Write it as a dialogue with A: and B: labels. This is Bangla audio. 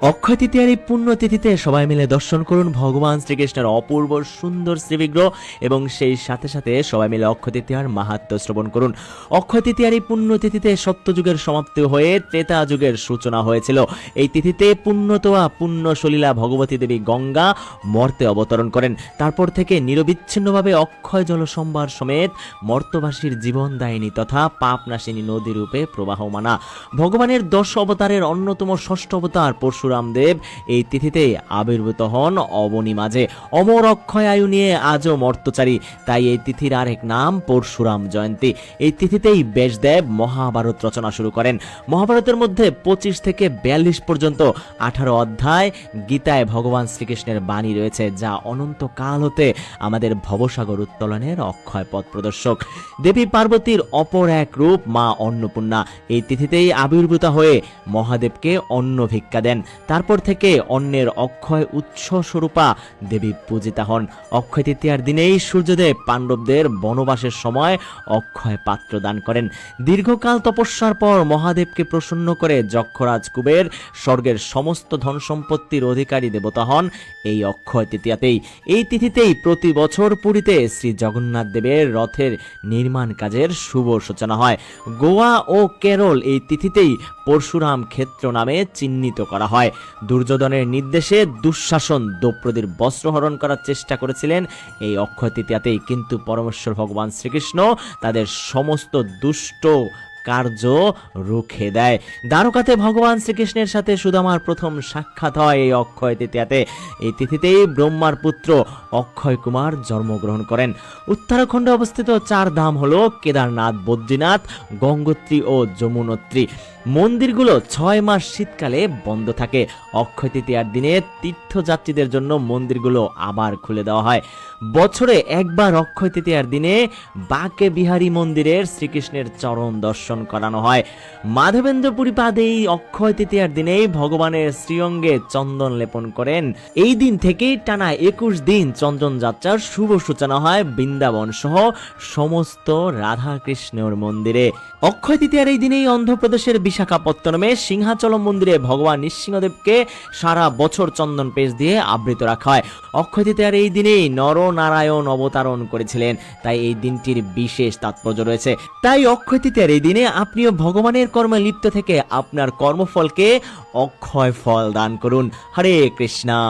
A: অক্ষয় তৃতীয়ার এই পুণ্য তিথিতে সবাই মিলে দর্শন করুন ভগবান শ্রীকৃষ্ণের অপূর্ব সুন্দর শ্রীবিগ্রহ এবং সেই সাথে সাথে সবাই মিলে অক্ষয় তৃতীয়ার মাহাত্ম শ্রবণ করুন। অক্ষয় তৃতীয়ার এই পুণ্য তিথিতে সত্যযুগের সমাপ্তি হয়ে ত্রেতা যুগের সূচনা হয়েছিল। এই তিথিতে পুণ্যতোয়া পুণ্য সলীলা ভগবতী দেবী গঙ্গা মর্তে অবতরণ করেন। তারপর থেকে নিরবিচ্ছিন্নভাবে অক্ষয় জল সম্ভার সমেত মর্তবাসীর জীবনদায়িনী তথা পাপনাশিনী নদী রূপে প্রবাহমানা। ভগবানের দশ অবতারের অন্যতম ষষ্ঠ অবতার পরশুরাম দেব এই তিথিতে আবির্ভূত হন অবনী মাঝে। অমর অক্ষয় আয়ু নিয়ে আজও মর্তচারী, তাই এই তিথির আরেক নাম পরশুরাম জয়ন্তী। এই তিথিতেই ব্যাসদেব মহাভারত রচনা শুরু করেন। মহাভারতের মধ্যে পঁচিশ থেকে বিয়াল্লিশ পর্যন্ত আঠারো অধ্যায় গীতায় ভগবান শ্রীকৃষ্ণের বাণী রয়েছে, যা অনন্তকাল হতে আমাদের ভবসাগর উত্তোলনের অক্ষয় পথ প্রদর্শক। দেবী পার্বতীর অপর এক রূপ মা অন্নপূর্ণা এই তিথিতেই আবির্ভূত হয়ে মহাদেবকে অন্ন ভিক্ষা দেন। তারপর থেকে অন্যের অক্ষয় উৎস স্বরূপা দেবী পূজিতা হন। অক্ষয় তৃতীয়ার দিনেই সূর্যদেব পাণ্ডবদের বনবাসের সময় অক্ষয় পাত্র দান করেন। দীর্ঘকাল তপস্যার পর মহাদেবকে প্রসন্ন করে যক্ষরাজ কুবের স্বর্গের সমস্ত ধন সম্পত্তির অধিকারী দেবতা হন এই অক্ষয় তৃতীয়াতেই। এই তিথিতেই প্রতি বছর পুরীতে শ্রী জগন্নাথ দেবের রথের নির্মাণ কাজের শুভ সূচনা হয়। গোয়া ও কেরল এই তিথিতেই পরশুরাম ক্ষেত্র নামে চিহ্নিত করা হয়। দুর্যোধনের নির্দেশে দুঃশাসন দ্রৌপদীর বস্ত্রহরণ করার চেষ্টা করেছিলেন। এই অক্ষয় তৃতীয়াতেই কিন্তু পরমেশ্বর ভগবান শ্রীকৃষ্ণ তাদের সমস্ত দুষ্ট কার্য রুখে দেয়। দ্বারকাতে ভগবান শ্রীকৃষ্ণের সাথে সুদামার প্রথম সাক্ষাৎ হয় এই অক্ষয় তৃতীয়াতে। এই তিথিতেই ব্রহ্মার পুত্র অক্ষয় কুমার জন্মগ্রহণ করেন। উত্তরাখণ্ডে অবস্থিত চার ধাম হলো কেদারনাথ, বদ্রীনাথ, গঙ্গোত্রী ও যমুনোত্রী। মন্দিরগুলো ছয় মাস শীতকালে বন্ধ থাকে। অক্ষয় তৃতীয়ার দিনে তীর্থযাত্রীদের জন্য মন্দিরগুলো আবার খুলে দেওয়া হয়। বছরে একবার অক্ষয় তৃতীয়ার দিনে বাকে বিহারী মন্দিরের শ্রীকৃষ্ণের চরণ দর্শন করানো হয়। মাধবেন্দ্রপুরী পাদে এই অক্ষয় তৃতীয়ার দিনেই ভগবানের শ্রীঅঙ্গে চন্দন লেপন করেন। এই দিন থেকেই টানা একুশ দিন চন্দন যাত্রার শুভ সূচনা হয় বৃন্দাবন সহ সমস্ত রাধা কৃষ্ণর মন্দিরে। অক্ষয় তৃতীয়ার এই দিনেই অন্ধ্রপ্রদেশের বিশাখাপত্তনমে সিংহাচলম মন্দিরে ভগবান নৃসিংহদেবকে সারা বছর চন্দন পেশ দিয়ে আবৃত রাখা হয়। অক্ষয় তৃতীয়ার এই দিনেই নরনারায়ণ অবতারণ করেছিলেন। তাই এই দিনটির বিশেষ তাৎপর্য রয়েছে। তাই অক্ষয় তৃতীয়ার এই দিনে আপনিও ভগবানের কর্মে লিপ্ত থেকে আপনার কর্মফলকে অক্ষয় ফল দান করুন। হরে কৃষ্ণা।